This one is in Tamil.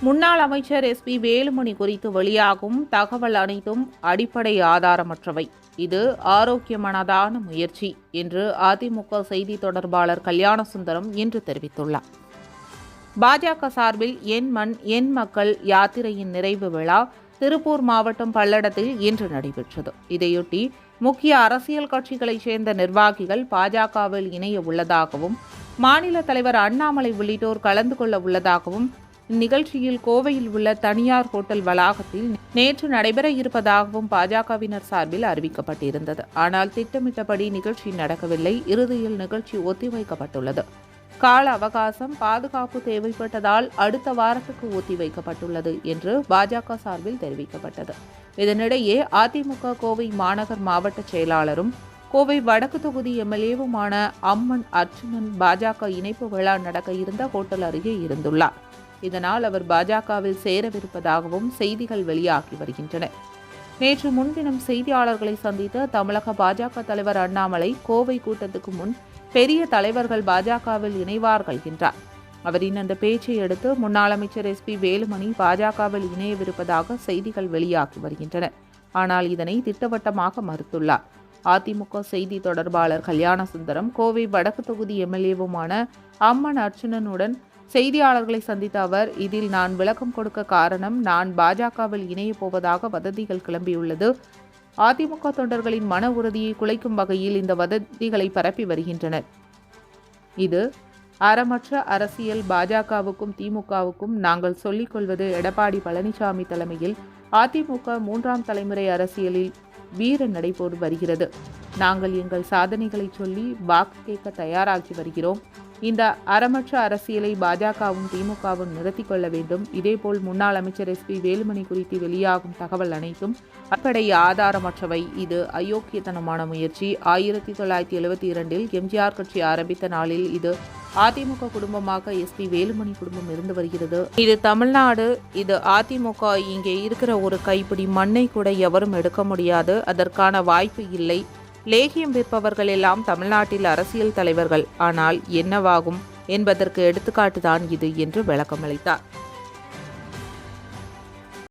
முன்னாள் அமைச்சர் எஸ் பி வேலுமணி குறித்து வெளியாகும் தகவல் அனைத்தும் அடிப்படை ஆதாரமற்றவை. இது ஆரோக்கியமானதான முயற்சி என்று அதிமுக செய்தி தொடர்பாளர் கல்யாணசுந்தரம் இன்று தெரிவித்துள்ளார். பாஜக சார்பில் என் மண் என் மக்கள் யாத்திரையின் நிறைவு விழா திருப்பூர் மாவட்டம் பல்லடத்தில் இன்று நடைபெற்றது. இதையொட்டி முக்கிய அரசியல் கட்சிகளைச் சேர்ந்த நிர்வாகிகள் பாஜகவில் இணைய உள்ளதாகவும் மாநில தலைவர் அண்ணாமலை உள்ளிட்டோர் கலந்து கொள்ள உள்ளதாகவும் இந்நிகழ்ச்சியில் கோவையில் உள்ள தனியார் ஹோட்டல் வளாகத்தில் நேற்று நடைபெற இருப்பதாகவும் பாஜகவினர் சார்பில் அறிவிக்கப்பட்டிருந்தது. ஆனால் திட்டமிட்டபடி நிகழ்ச்சி நடக்கவில்லை. இறுதியில் நிகழ்ச்சி ஒத்திவைக்கப்பட்டுள்ளது. கால அவகாசம் பாதுகாப்பு தேவைப்பட்டதால் அடுத்த வாரத்துக்கு ஒத்திவைக்கப்பட்டுள்ளது என்று பாஜக சார்பில் தெரிவிக்கப்பட்டது. இதனிடையே அதிமுக கோவை மாநகர் மாவட்ட செயலாளரும் கோவை வடக்கு தொகுதி எம்எல்ஏவுமான அம்மன் அர்ச்சுனன் பாஜக இணைப்பு விழா நடக்க இருந்த ஹோட்டல் அருகே இருந்துள்ளார். இதனால் அவர் பாஜகவில் சேரவிருப்பதாகவும் செய்திகள் வெளியாகி வருகின்றன. நேற்று முன்தினம் செய்தியாளர்களை சந்தித்த தமிழக பாஜக தலைவர் அண்ணாமலை கோவை கூட்டத்துக்கு முன் பெரிய தலைவர்கள் பாஜகவில் இணைவார்கள் என்றார். அவரின் அந்த பேச்சை அடுத்து முன்னாள் அமைச்சர் எஸ் பி வேலுமணி பாஜகவில் இணையவிருப்பதாக செய்திகள் வெளியாகி வருகின்றன. ஆனால் இதனை திட்டவட்டமாக மறுத்துள்ளார். அதிமுக செய்தி தொடர்பாளர் கல்யாணசுந்தரம் கோவை வடக்கு தொகுதி எம்எல்ஏவுமான அம்மன் அர்ச்சுனனுடன் செய்தியாளர்களை சந்தித்த அவர் இதில் நான் விளக்கம் கொடுக்க காரணம் நான் பாஜகவில் இணையப் போவதாக வதந்திகள் கிளம்பியுள்ளது. அதிமுக தொண்டர்களின் மன உறுதியை குலைக்கும் வகையில் இந்த வதந்திகளை பரப்பி வருகின்றனர். இது அறமற்ற அரசியல் பாஜகவுக்கும் திமுகவுக்கும் நாங்கள் சொல்லிக் கொள்வது எடப்பாடி பழனிசாமி தலைமையில் அதிமுக மூன்றாம் தலைமுறை அரசியலில் வீர நடைபோடு வருகிறது. நாங்கள் எங்கள் சாதனைகளை சொல்லி வாக்கு கேட்க தயாராகி வருகிறோம். இந்த அறமற்ற அரசியலை பாஜகவும் திமுகவும் நிறுத்திக் கொள்ள வேண்டும். இதேபோல் முன்னாள் அமைச்சர் எஸ் பி வேலுமணி குறித்து வெளியாகும் தகவல் அனைத்தும் அடிப்படை ஆதாரமற்றவை. இது அயோக்கியத்தனமான முயற்சி. ஆயிரத்தி தொள்ளாயிரத்தி எழுபத்தி இரண்டில் எம்ஜிஆர் கட்சி ஆரம்பித்த நாளில் இது அதிமுக குடும்பமாக எஸ் பி வேலுமணி குடும்பம் இருந்து வருகிறது. இது தமிழ்நாடு. இது அதிமுக. இங்கே இருக்கிற ஒரு கைப்பிடி மண்ணை கூட எவரும் எடுக்க முடியாது. அதற்கான வாய்ப்பு இல்லை. லேகியம் விற்பவர்கள் எல்லாம் தமிழ்நாட்டில் அரசியல் தலைவர்கள். ஆனால் என்னவாகும்? என்பதற்கு எடுத்துக்காட்டுதான் இது என்று விளக்கமளித்தார்.